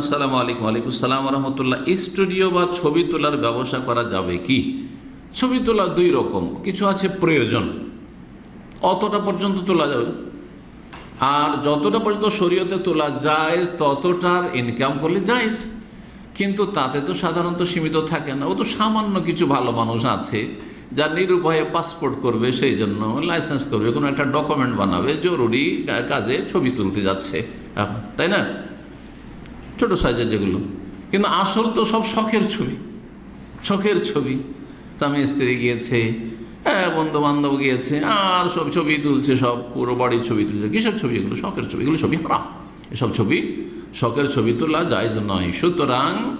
আসসালামু আলাইকুম, ওয়ালাইকুম সালাম রহমতুল্লাহ স্টুডিও বা ছবি তোলার ব্যবসা করা যাবে কি? ছবি তোলা দুই রকম, কিছু আছে প্রয়োজন, অতটা পর্যন্ত তোলা যাবে। আর যতটা পর্যন্ত শরীয়তে তোলা যায় ততটার ইনকাম করলে যায় কিন্তু তাতে তো সাধারণত সীমিত থাকে না। ও তো সামান্য কিছু ভালো মানুষ আছে, যা নিরুপায়ে পাসপোর্ট করবে, সেই জন্য লাইসেন্স করবে, কোনো একটা ডকুমেন্ট বানাবে, জরুরি কাজে ছবি তুলতে যাচ্ছে। তাই না? ছোট সাইজের যেগুলো। কিন্তু আসল তো সব শখের ছবি। শখের ছবি। স্বামী স্ত্রী গিয়েছে হ্যাঁ বন্ধু বান্ধব গিয়েছে, আর সব ছবি তুলছে সব, পুরো বাড়ির ছবি তুলছে। কিসের ছবি? এগুলো শখের ছবি, এগুলো ছবি হারাম। এসব ছবি শখের ছবি তোলা জায়জ নয়। সুতরাং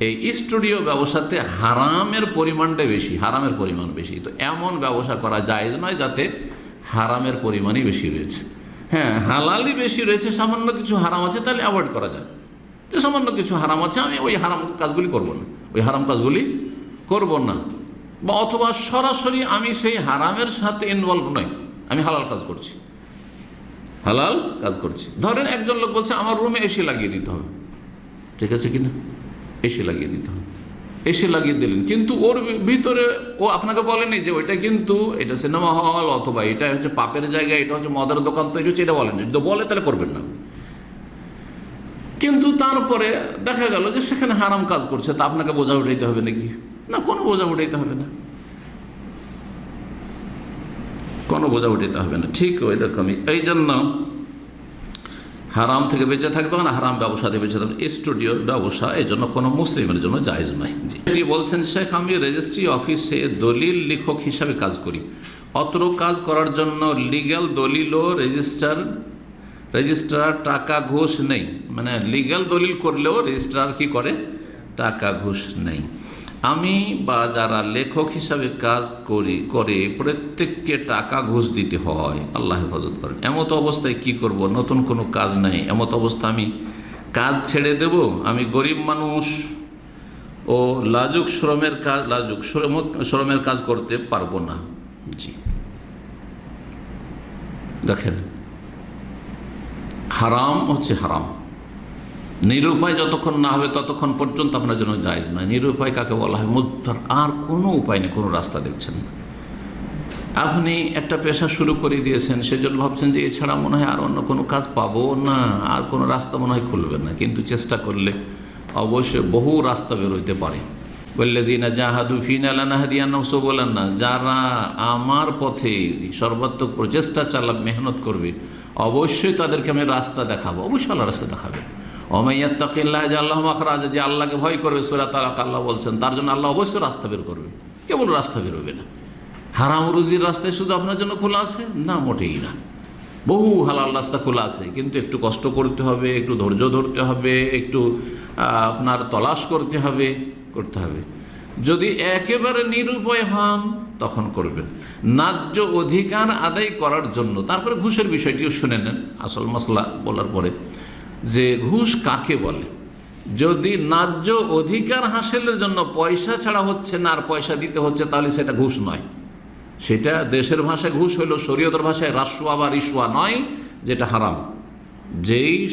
এই স্টুডিও ব্যবসাতে হারামের পরিমাণটা বেশি, হারামের পরিমাণ বেশি। তো এমন ব্যবসা করা জায়জ নয় যাতে হারামের পরিমাণই বেশি রয়েছে। হ্যাঁ হালালই বেশি রয়েছে, সামান্য কিছু হারাম আছে, তাহলে অ্যাভয়েড করা যায়। যে সামান্য কিছু হারাম আছে, আমি ওই হারাম কাজগুলি করব না। ওই হারাম কাজগুলি করব না। বা অথবা সরাসরি আমি সেই হারামের সাথে ইনভলভ নই। আমি হালাল কাজ করছি। হালাল কাজ করছি। ধরেন একজন লোক বলছে, আমার রুমে এসি লাগিয়ে দিতে হবে। ঠিক আছে কি না এসি লাগিয়ে দিতে হবে। এসি লাগিয়ে দিলেন। কিন্তু ওর ভিতরে ও আপনাকে বলেনি যে ওইটা কিন্তু এটা সিনেমা হল অথবা এটা হচ্ছে পাপের জায়গা, এটা হচ্ছে মদের দোকান তৈরি হচ্ছে, এটা বলেনি। যদি বলে তাহলে করবেন না। কিন্তু তারপরে দেখা গেল যে সেখানে হারাম কাজ করছে, তা আপনাকে বোঝা উঠাইতে হবে নাকি? না, কোনো বোঝা উঠাইতে হবে না। কোনো বোঝা উঠাইতে হবে না। ঠিক ওই রকমই এই জন্য হারাম থেকে বেঁচে থাকবে না, হারাম ব্যবসা থেকে বেঁচে থাকবে স্টুডিওর ব্যবসা এই জন্য কোনো মুসলিমের জন্য জায়েজ নয়। এটি বলছেন শেখ, আমি রেজিস্ট্রি অফিসে দলিল লেখক হিসাবে কাজ করি। অত্র কাজ করার জন্য লিগ্যাল দলিল ও রেজিস্টার রেজিস্ট্রার টাকা ঘুষ নেই। মানে লিগ্যাল দলিল করলেও রেজিস্ট্রার কি করে? টাকা ঘুষ নেই। আমি বা যারা লেখক হিসাবে কাজ করি, করে প্রত্যেককে টাকা ঘুষ দিতে হয়। আল্লাহ হেফাজত করেন। এমত অবস্থায় কি করব? নতুন কোনো কাজ নাই। এমত অবস্থা আমি কাজ ছেড়ে দেব? আমি গরিব মানুষ ও লাজুক শ্রমের কাজ, লাজুক শ্রম, শ্রমের কাজ করতে পারব না। জি। দেখেন হারাম হচ্ছে হারাম। নিরুপায় যতক্ষণ না হবে ততক্ষণ পর্যন্ত আপনার জন্য জায়জ নয়। নিরুপায় কাকে বলা হয়? মুদ্রার আর কোনো উপায় নেই, কোনো রাস্তা দেখছেন না। আপনি একটা পেশা শুরু করে দিয়েছেন, সেজন্য ভাবছেন যে এছাড়া মনে হয় আর অন্য কোনো কাজ পাবো? না, আর কোনো রাস্তা মনে হয় খুলবে না। কিন্তু চেষ্টা করলে অবশ্যই বহু রাস্তা বেরোইতে পারে। বললে দিনা জাহাদু ফিনালানাহাদিয়ানসো বলেন না যারা আমার পথে সর্বাত্মক প্রচেষ্টা চালাক মেহনত করবে, অবশ্যই তাদেরকে আমি রাস্তা দেখাবো, অবশ্যই আল্লাহ রাস্তা দেখাবে। অমাইয়াত্তাকিল্লাহ যে আল্লাহ মাখরাজ, যে আল্লাহকে ভয় করবে, সুরা তালাক আল্লাহ বলছেন, তার জন্য আল্লাহ অবশ্যই রাস্তা বের করবে। কেবল রাস্তা বেরোবে না। হারাম রুজির রাস্তায় শুধু আপনার জন্য খোলা আছে? না, মোটেই না। বহু হালাল রাস্তা খোলা আছে, কিন্তু একটু কষ্ট করতে হবে, একটু ধৈর্য ধরতে হবে, একটু আপনার তলাশ করতে হবে। করতে হবে। যদি একেবারে নিরুপায় হন, তখন করবেন। ন্যায্য অধিকার আদায় করার জন্য। তারপরে ঘুষের বিষয়টিও শুনে নেন আসল মশলা বলার পরে। যে ঘুষ কাকে বলে? যদি ন্যায্য অধিকার হাসিলের জন্য পয়সা ছাড়া হচ্ছে না, আর পয়সা দিতে হচ্ছে, তাহলে সেটা ঘুষ নয়। সেটা দেশের ভাষায় ঘুষ হইল শরীয়তের ভাষায় রাসুয়া বা রিসুয়া নয়, যেটা হারাম। যেই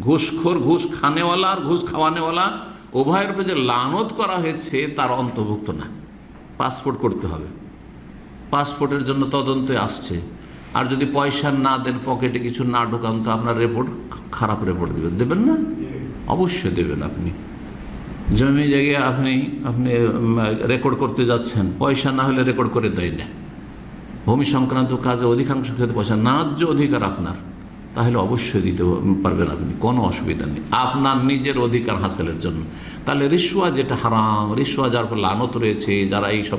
ঘুষখোর, ঘুষ খানেওয়ালা আর ঘুষ খাওয়ানেওয়ালা উভয়ের উপরে যে লানত করা হয়েছে, তার অন্তর্ভুক্ত না। পাসপোর্ট করতে হবে। পাসপোর্টের জন্য তদন্তে আসছে। আর যদি পয়সা না দেন, পকেটে কিছু না ঢোকান, তো আপনার রেপোর্ট খারাপ রেপোর্ট দেবেন। দেবেন না? অবশ্যই দেবেন আপনি। জমি জায়গায় আপনি আপনি রেকর্ড করতে যাচ্ছেন। পয়সা না হলে রেকর্ড করে দেয় না। ভূমি সংক্রান্ত কাজে অধিকাংশ ক্ষেত্রে পয়সা, ন্যায্য অধিকার আপনার। তাহলে অবশ্যই দিতে পারবেন আপনি কোনো অসুবিধা নেই। আপনার নিজের অধিকার হাসিলের জন্য। তাহলে রিসুয়া যেটা হারাম রিসুয়া যার উপর লানত রয়েছে, যারা এই সব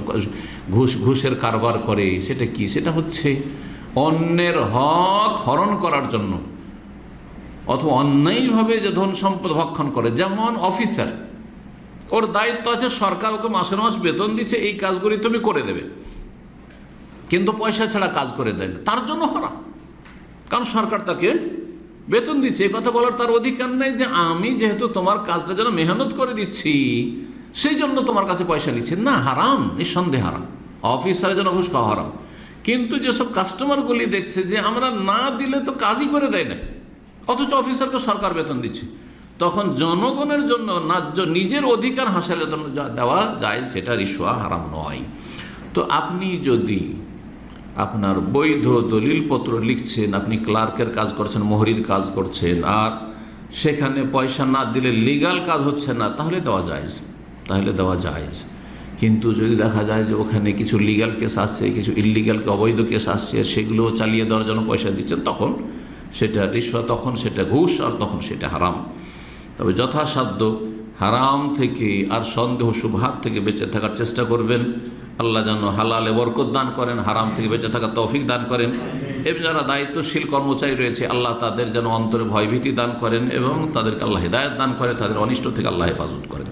ঘুষ ঘুষের কারবার করে, সেটা কি? সেটা হচ্ছে অন্যের হক হরণ করার জন্য। অথবা অন্যায়ভাবে যে ধন সম্পদ ভক্ষণ করে, যেমন অফিসার। ওর দায়িত্ব আছে সরকার ওকে মাসের মাস বেতন দিচ্ছে, এই কাজগুলি তুমি করে দেবে। কিন্তু পয়সা ছাড়া কাজ করে দেয় না। তার জন্য হারাম। কারণ সরকার তাকে বেতন দিচ্ছে এ কথা বলার তার অধিকার নেই যে আমি যেহেতু তোমার কাজটা যেন মেহনত করে দিচ্ছি, সেই জন্য তোমার কাছে পয়সা নিচ্ছে। না, হারাম, নিঃসন্দেহে হারাম। অফিসারের জন্য ঘুষ খাওয়া হারাম। কিন্তু যেসব কাস্টমারগুলি দেখছে যে আমরা না দিলে তো কাজই করে দেয় না, অথচ অফিসারকে সরকার বেতন দিচ্ছে, তখন জনগণের জন্য ন্যায্য নিজের অধিকার হাসিলের জন্য দেওয়া যায় সেটা রিসোয়া হারাম নয়। তো আপনি যদি আপনার বৈধ দলিলপত্র লিখছেন, আপনি ক্লার্কের কাজ করছেন, মোহরির কাজ করছেন, আর সেখানে পয়সা না দিলে লিগাল কাজ হচ্ছে না, তাহলে দেওয়া যায় তাহলে দেওয়া যায় কিন্তু যদি দেখা যায় যে ওখানে কিছু লিগাল কেস আসছে, কিছু ইলিগালকে অবৈধ কেস আসছে, সেগুলো চালিয়ে দেওয়ার জন্য পয়সা দিচ্ছেন, তখন সেটা রিশ্বা তখন সেটা ঘুষ, আর তখন সেটা হারাম। তবে যথাসাধ্য হারাম থেকে আর সন্দেহ সুভাগ থেকে বেঁচে থাকার চেষ্টা করবেন। আল্লাহ যেন হালালে বরকত দান করেন, হারাম থেকে বেঁচে থাকার তৌফিক দান করেন। এবং যারা দায়িত্বশীল কর্মচারী রয়েছে, আল্লাহ তাদের যেন অন্তরে ভয়ভীতি দান করেন এবং তাদেরকে আল্লাহ হিদায়ত দান করেন তাদের অনিষ্ট থেকে আল্লাহ হেফাজত করেন।